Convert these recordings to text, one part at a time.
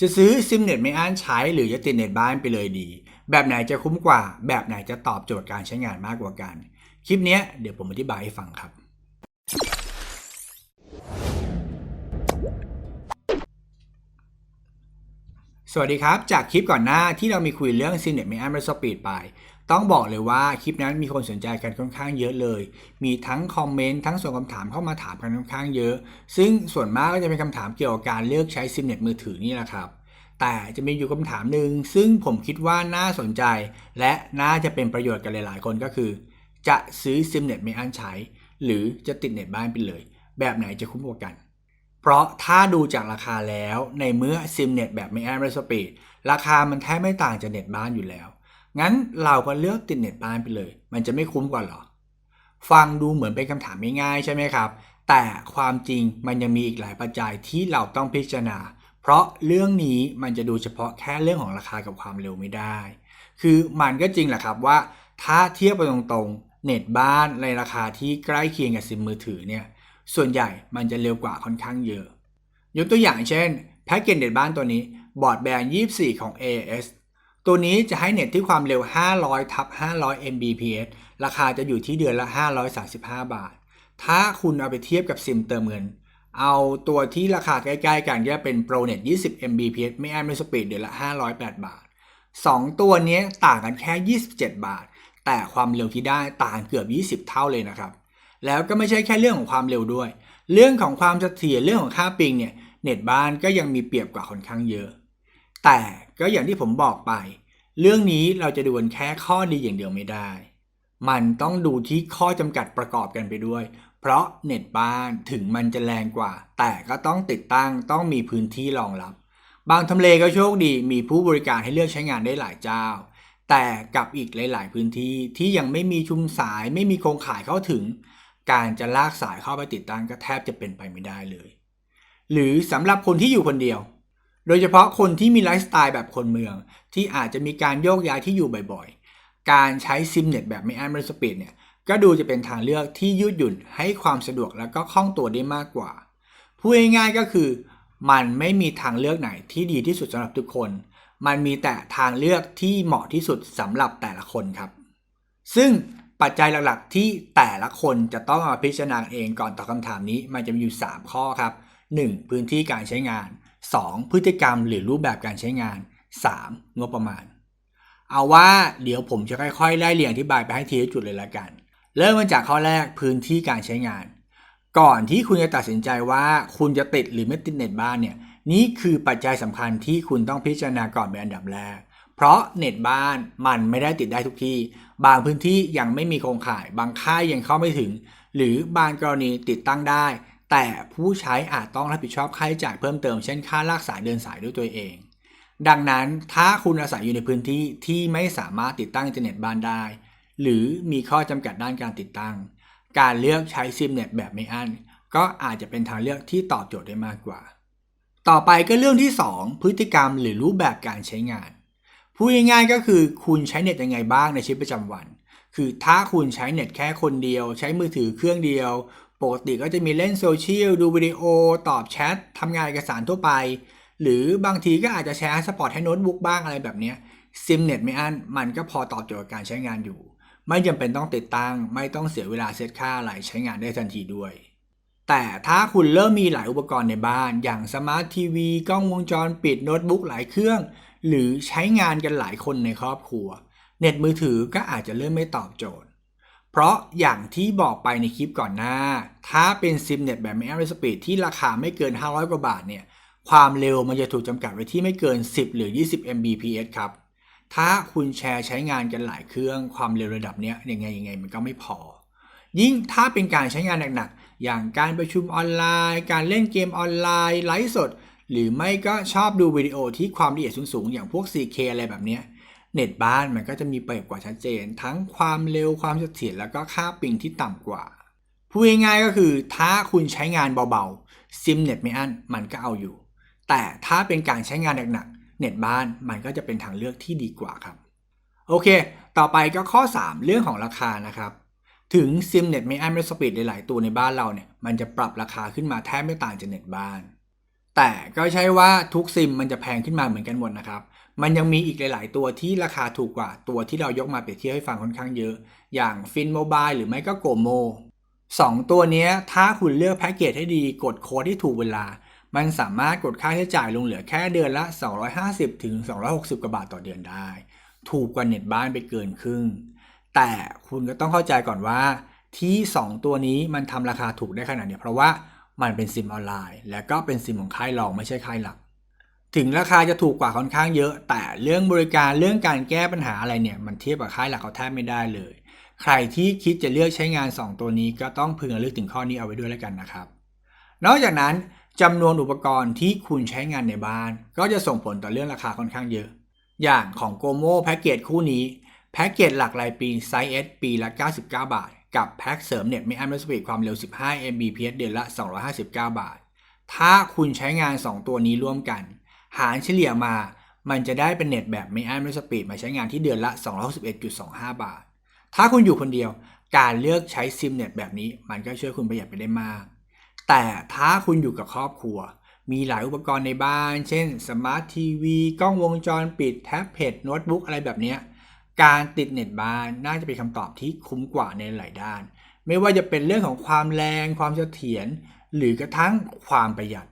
จะซื้อซิมเน็ตไม่อั้นใช้หรือจะติดเน็ตบ้านไปเลยดี แบบไหนจะคุ้มกว่า แบบไหนจะตอบโจทย์การใช้งานมากกว่ากัน คลิปนี้เดี๋ยวผมอธิบายให้ฟังครับ สวัสดีครับ จากคลิปก่อนหน้าที่เรามีคุยเรื่อง c i n e t ไม่อัน r ร s ปีดไป ต้องบอกเลยว่าคลิปนั้นมีคนสนใจกันค่อนข้างเยอะเลย มีทั้งคอมเมนต์ทั้งส่งคำถามเข้ามาถามกันค่อนข้างเยอะ ซึ่งส่วนมากก็จะเป็นคำถามเกี่ยวกับการเลือกใช้ s i m n e t มือถือนี่แหละครับ แต่จะมีอยู่คำถามหนึ่งซึ่งผมคิดว่าน่าสนใจ และน่าจะเป็นประโยชน์กับหลาย ๆ คนก็คือ จะซื้อ s i m n e t ไม่อันใช้ หรือจะติดเน็ตบ้านไปเลย แบบไหนจะคุ้มกว่ากัน เพราะถ้าดูจากราคาแล้วในเมื่อซิมเน็ตแบบไม่แอนเรสปีดราคามันแทบไม่ต่างจากเน็ตบ้านอยู่แล้ว งั้นเราก็เลือกติดเน็ตบ้านไปเลย มันจะไม่คุ้มกว่าหรอ ฟังดูเหมือนเป็นคำถามง่ายๆใช่ไหมครับ แต่ความจริงมันยังมีอีกหลายปัจจัยที่เราต้องพิจารณา เพราะเรื่องนี้มันจะดูเฉพาะแค่เรื่องของราคากับความเร็วไม่ได้ คือมันก็จริงแหละครับว่า ถ้าเทียบไปตรงๆ เน็ตบ้านในราคาที่ใกล้เคียงกับซิมมือถือเนี่ย ส่วนใหญ่มันจะเร็วกว่าค่อนข้างเยอะ ยกตัวอย่างเช่นแพ็กเกจเน็ตบ้านตัวนี้บอร์ดแบน24 ของ AAS ตัวนี้จะให้เน็ตที่ความเร็ว 500ทับ500 Mbps ราคาจะอยู่ที่เดือนละ 535 บาท ถ้าคุณเอาไปเทียบกับซิมเติมเงิน เอาตัวที่ราคาใกล้ๆกันก็เป็น ProNet 20 Mbps ไม่อั้นไม่สปีดเดือนละ 508 บาท 2 ตัวนี้ต่างกันแค่ 27 บาท แต่ความเร็วที่ได้ต่างเกือบ 20 เท่าเลยนะครับ แล้วก็ไม่ใช่แค่เรื่องของความเร็วด้วย เรื่องของความเสถียรเรื่องของค่าปิงเนี่ยเน็ตบ้านก็ยังมีเปรียบกว่าค่อนข้างเยอะ แต่ก็อย่างที่ผมบอกไป เรื่องนี้เราจะดูนแค่ข้อดีอย่างเดียวไม่ได้ มันต้องดูที่ข้อจำกัดประกอบกันไปด้วย เพราะเน็ตบ้านถึงมันจะแรงกว่า แต่ก็ต้องติดตั้งต้องมีพื้นที่รองรับบางทำเลก็โชคดีมีผู้บริการให้เลือกใช้งานได้หลายเจ้า แต่กับอีกหลาย ๆ พื้นที่ที่ยังไม่มีชุมสายไม่มีโครงข่ายเข้าถึง การจะลากสายเข้าไปติดตั้งก็แทบจะเป็นไปไม่ได้เลย หรือสำหรับคนที่อยู่คนเดียว โดยเฉพาะคนที่มีไลฟ์สไตล์แบบคนเมือง ที่อาจจะมีการโยกย้ายที่อยู่บ่อยๆ การใช้ซิมเน็ตแบบไม่อันเรสปีดเนี่ยก็ดูจะเป็นทางเลือกที่ยืดหยุ่นให้ความสะดวกและก็คล่องตัวได้มากกว่าพูดง่ายๆก็คือ มันไม่มีทางเลือกไหนที่ดีที่สุดสำหรับทุกคน มันมีแต่ทางเลือกที่เหมาะที่สุดสำหรับแต่ละคนครับ ซึ่ง ปัจจัยหลักๆ ที่แต่ละคนจะต้องมาพิจารณาเองก่อนตอบคำถามนี้ มันจะมีอยู่ 3 ข้อครับ 1. พื้นที่การใช้งาน 2. พฤติกรรมหรือรูปแบบการใช้งาน 3. งบประมาณ เอาว่าเดี๋ยวผมจะค่อยๆไล่เรียงอธิบายไปให้ทีละจุดเลยละกัน เริ่มมาจากข้อแรกพื้นที่การใช้งาน ก่อนที่คุณจะตัดสินใจว่าคุณจะติดหรือไม่ติดเน็ตบ้านเนี่ยนี่คือปัจจัยสำคัญที่คุณต้องพิจารณาก่อนเป็นอันดับแรก เพราะเน็ตบ้านมันไม่ได้ติดได้ทุกที่ บางพื้นที่ยังไม่มีโครงข่าย บางค่ายยังเข้าไม่ถึง หรือบางกรณีติดตั้งได้ แต่ผู้ใช้อาจต้องรับผิดชอบค่าใช้จ่ายเพิ่มเติมเช่นค่าลากสายเดินสายด้วยตัวเอง ดังนั้นถ้าคุณอาศัยอยู่ในพื้นที่ที่ไม่สามารถติดตั้งอินเทอร์เน็ตบ้านได้ หรือมีข้อจำกัดด้านการติดตั้ง การเลือกใช้ซิมเน็ตแบบไม่อั้นก็อาจจะเป็นทางเลือกที่ตอบโจทย์ได้มากกว่า ต่อไปก็เรื่องที่ 2 พฤติกรรมหรือรูปแบบการใช้งาน พูดง่ายๆก็คือคุณใช้เน็ตยังไงบ้างในชีวิตประจำวัน คือถ้าคุณใช้เน็ตแค่คนเดียว ใช้มือถือเครื่องเดียว ปกติก็จะมีเล่นโซเชียลดูวิดีโอ ตอบแชททำงานเอกสารทั่วไป หรือบางทีก็อาจจะแชร์สปอร์ตให้โน้ตบุ๊กบ้างอะไรแบบนี้ซิมเน็ตไม่อั้นมันก็พอตอบโจทย์การใช้งานอยู่ ไม่จำเป็นต้องติดตั้ง ไม่ต้องเสียเวลาเซตค่าอะไรใช้งานได้ทันทีด้วย แต่ถ้าคุณเริ่มมีหลายอุปกรณ์ในบ้าน อย่างสมาร์ททีวีกล้องวงจรปิดโน้ตบุ๊กหลายเครื่อง หรือใช้งานกันหลายคนในครอบครัว เน็ตมือถือก็อาจจะเริ่มไม่ตอบโจทย์ เพราะอย่างที่บอกไปในคลิปก่อนหน้า ถ้าเป็นซิมเน็ตแบบไม่อัลสปีดที่ราคาไม่เกิน 500 กว่าบาทเนี่ยความเร็วมันจะถูกจำกัดไว้ที่ไม่เกิน 10 หรือ 20 Mbps ครับ ถ้าคุณแชร์ใช้งานกันหลายเครื่องความเร็วระดับเนี้ยยังไงยังไงมันก็ไม่พอ ยิ่งถ้าเป็นการใช้งานหนักๆ อย่างการประชุมออนไลน์ การเล่นเกมออนไลน์ ไลฟ์สด หรือไม่ก็ชอบดูวิดีโอที่ความละเอียดสูงๆ อย่างพวก 4K อะไรแบบเนี้ยเน็ตบ้านมันก็จะมีเปรียบกว่าชัดเจน ทั้งความเร็วความเสถียรแล้วก็ค่าปิงที่ต่ำกว่าพูดง่ายๆก็คือถ้าคุณใช้งานเบาๆซิมเน็ตไม่อั้นมันก็เอาอยู่ แต่ถ้าเป็นการใช้งานหนักๆเน็ตบ้านมันก็จะเป็นทางเลือกที่ดีกว่าครับ โอเค ต่อไปก็ข้อ 3 เรื่องของราคานะครับถึงซิมเน็ตไม่อั้นไม่สปีดหลายๆตัวในบ้านเราเนี่ยมันจะปรับราคาขึ้นมาแทบไม่ต่างจากเน็ตบ้าน แต่ก็ใช่ว่าทุกซิมมันจะแพงขึ้นมาเหมือนกันหมดนะครับ มันยังมีอีกหลาย ๆ ตัวที่ราคาถูกกว่าตัวที่เรายกมาเปรียบเทียบให้ฟังค่อนข้างเยอะ อย่างฟินโมบายหรือไม่ก็โกโมสองตัวนี้ถ้าคุณเลือกแพ็กเกจให้ดีกดโค้ดที่ถูกเวลา มันสามารถกดค่าใช้จ่ายลงเหลือแค่เดือนละ 250 ถึง 260กว่าบาทต่อเดือนได้ ถูกกว่าเน็ตบ้านไปเกินครึ่ง แต่คุณก็ต้องเข้าใจก่อนว่าที่ 2 ตัวนี้มันทำราคาถูกได้ขนาดเนี้ยเพราะว่า มันเป็นซิมออนไลน์ และก็เป็นซิมของค่ายรองไม่ใช่ค่ายหลัก ถึงราคาจะถูกกว่าค่อนข้างเยอะ แต่เรื่องบริการเรื่องการแก้ปัญหาอะไรเนี่ย มันเทียบกับค่ายหลักเขาแทบไม่ได้เลย ใครที่คิดจะเลือกใช้งาน 2 ตัวนี้ก็ต้องพึงระลึกถึงข้อนี้เอาไว้ด้วยแล้วกันนะครับ นอกจากนั้นจำนวนอุปกรณ์ที่คุณใช้งานในบ้าน ก็จะส่งผลต่อเรื่องราคาค่อนข้างเยอะ อย่างของโกโมแพ็กเกจคู่นี้แพ็กเกจหลักรายปีไซส์ S ปีละ 99 บาท กับแพ็กเสริมเน็ตไม่อั้นไม่สปีดความเร็ว 15 Mbps เดือนละ 259 บาท ถ้าคุณใช้งาน 2 ตัวนี้ร่วมกัน หารเฉลี่ยมา มันจะได้เป็นเน็ตแบบไม่อั้นไม่สปีดมาใช้งานที่เดือนละ 261.25 บาท ถ้าคุณอยู่คนเดียว การเลือกใช้ซิมเน็ตแบบนี้ มันก็ช่วยคุณประหยัดไปได้มาก แต่ถ้าคุณอยู่กับครอบครัว มีหลายอุปกรณ์ในบ้าน เช่นสมาร์ททีวี กล้องวงจรปิด แท็บเล็ต โน้ตบุ๊กอะไรแบบนี้ การติดเน็ตบ้านน่าจะเป็นคำตอบที่คุ้มกว่าในหลายด้าน ไม่ว่าจะเป็นเรื่องของความแรงความเสถียรหรือกระทั่งความประหยัด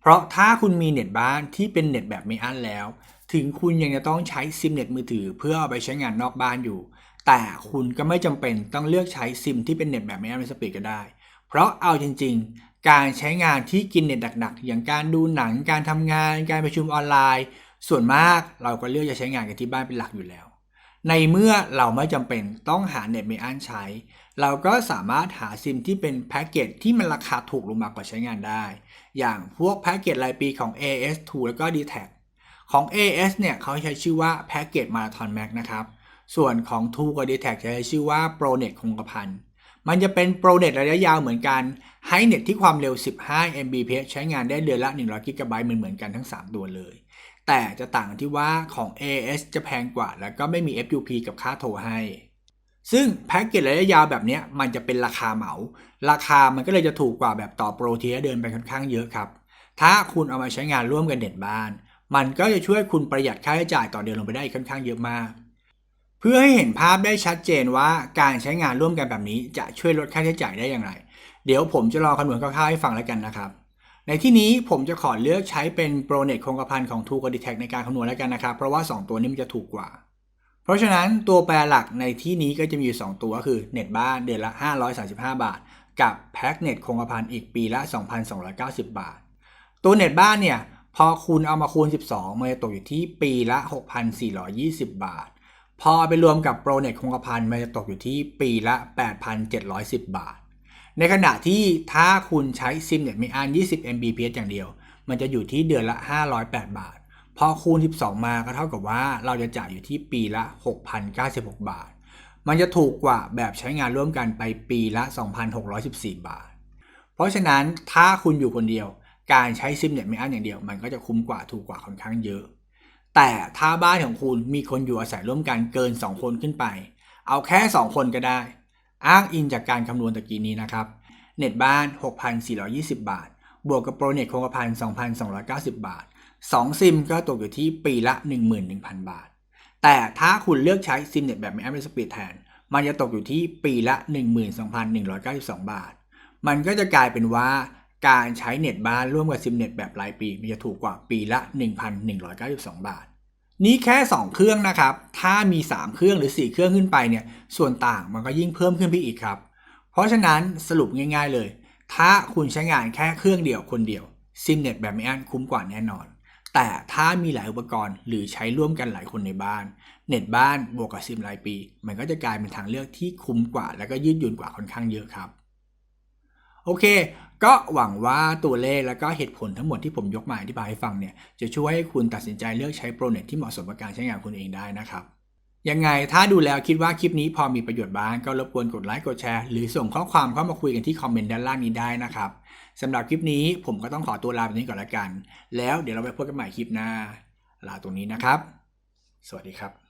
เพราะถ้าคุณมีเน็ตบ้านที่เป็นเน็ตแบบไม่อั้นแล้ว ถึงคุณยังจะต้องใช้ซิมเน็ตมือถือ เพื่อเอาไปใช้งานนอกบ้านอยู่ แต่คุณก็ไม่จำเป็นต้องเลือกใช้ซิมที่เป็นเน็ตแบบไม่อั้นไม่สปีดก็ได้ เพราะเอาจริง ๆ การใช้งานที่กินเน็ตหนักๆอย่างการดูหนังการทำงาน การประชุมออนไลน์ ส่วนมากเราก็เลือกจะใช้งานกันที่บ้านเป็นหลักอยู่แล้ว ในเมื่อเราไม่จำเป็นต้องหาเน็ตไม่อั้นใช้ เราก็สามารถหาซิมที่เป็นแพ็กเกจที่มันราคาถูกลงมากว่าใช้งานได้ อย่างพวกแพ็กเกจรายปีของ AS2 แล้วก็ d t a c ของ AS เนี่ยเขาใช้ชื่อว่าแพ็กเกจมาราทอนแม็กนะครับ ส่วนของ t 2กับ d t a c จะใช้ชื่อว่า ProNet คงกระพัน มันจะเป็น ProNet ระยะยาวเหมือนกันให้เน็ตที่ความเร็ว 15 Mbps ใช้งานได้เดือนละ100 GB เหมือนเหมือนกันทั้ง 3 ตัวเลย แต่จะต่างกันที่ว่าของ AS จะแพงกว่า แล้วก็ไม่มี FUP กับค่าโทรให้ ซึ่งแพ็กเกจระยะยาวแบบนี้มันจะเป็นราคาเหมา ราคามันก็เลยจะถูกกว่าแบบต่อโปรเที่เดินไปค่อนข้างเยอะครับ ถ้าคุณเอามาใช้งานร่วมกันเน็ตบ้าน มันก็จะช่วยคุณประหยัดค่าใช้จ่ายต่อเดือนลงไปได้อีกค่อนข้างเยอะมาก เพื่อให้เห็นภาพได้ชัดเจนว่าการใช้งานร่วมกันแบบนี้จะช่วยลดค่าใช้จ่ายได้อย่างไร เดี๋ยวผมจะลองคำนวณคร่าวๆให้ฟังแล้วกันนะครับ ในที่นี้ผมจะขอเลือกใช้เป็นโปรเน็ตคงกระพันของ t 2กับ d t a c ในการคำนวณแล้วกันนะครับ เพราะว่า 2 ตัวนี้มันจะถูกกว่า เพราะฉะนั้นตัวแปรหลักในที่นี้ก็จะมีอยู่2ตัวก็คือเน็ตบ้านเดือนละ 535 บาท กับแพ็กเน็ตคงกระพันอีกปีละ 2,290 บาท ตัวเน็ตบ้านเนี่ยพอคุณเอามาคูณ 12มันจะตกอยู่ที่ปีละ 6,420 บาท พอไปรวมกับโปรเน็ตคงกระพันมันจะตกอยู่ที่ปีละ 8,710 บาท ในขณะที่ถ้าคุณใช้ซิมเน็ตม่อัน 20 Mbps อย่างเดียว มันจะอยู่ที่เดือนละ 508 บาท พอคูณ 12 มาก็เท่ากับว่าเราจะจ่ายอยู่ที่ปีละ 6,096 บาท มันจะถูกกว่าแบบใช้งานร่วมกันไปปีละ 2,614 บาท เพราะฉะนั้นถ้าคุณอยู่คนเดียว การใช้ซิมเน็ตม่อั้นอย่างเดียว มันก็จะคุ้มกว่าถูกกว่าค่อนข้างเยอะ แต่ถ้าบ้านของคุณมีคนอยู่อาศัยร่วมกันเกิน 2 คนขึ้นไป เอาแค่ 2 คนก็ได้ อ้างอิงจากการคำนวณตะกี้นี้นะครับ เน็ตบ้าน 6,420 บาท บวกกับโปรเน็ตคงกระพัน2,290 บาท 2 ซิมก็ตกอยู่ที่ปีละ 11,000 บาท แต่ถ้าคุณเลือกใช้ซิมเน็ตแบบไม่อัพสปีดแทน มันจะตกอยู่ที่ปีละ 12,192 บาท มันก็จะกลายเป็นว่า การใช้เน็ตบ้านร่วมกับซิมเน็ตแบบรายปี มันจะถูกกว่าปีละ 1,192 บาท นี่แค่ 2 เครื่องนะครับ ถ้ามี 3 เครื่องหรือ 4 เครื่องขึ้นไปเนี่ย ส่วนต่างมันก็ยิ่งเพิ่มขึ้นไปอีกครับ เพราะฉะนั้นสรุปง่าย ๆเลย ถ้าคุณใช้งานแค่เครื่องเดียวคนเดียวซิมเน็ตแบบไม่อั้นคุ้มกว่าแน่นอน แต่ถ้ามีหลายอุปกรณ์หรือใช้ร่วมกันหลายคนในบ้าน เน็ตบ้านบวกกับซิมรายปี มันก็จะกลายเป็นทางเลือกที่คุ้มกว่า แล้วก็ยืดหยุ่นกว่าค่อนข้างเยอะครับ โอเค ก็หวังว่าตัวเลขแล้วก็เหตุผลทั้งหมดที่ผมยกมาอธิบายให้ฟังเนี่ยจะช่วยให้คุณตัดสินใจเลือกใช้โปรเน็ตที่เหมาะสมกับการใช้งานคุณเองได้นะครับยังไงถ้าดูแล้วคิดว่าคลิปนี้พอมีประโยชน์บ้างก็รบกวนกดไลค์กดแชร์หรือส่งข้อความเข้ามาคุยกันที่คอมเมนต์ด้านล่างนี้ได้นะครับสำหรับคลิปนี้ผมก็ต้องขอตัวลาไปนี้ก่อนละกัน แล้วเดี๋ยวเราไปพบกันใหม่คลิปหน้าลาตรงนี้นะครับ สวัสดีครับ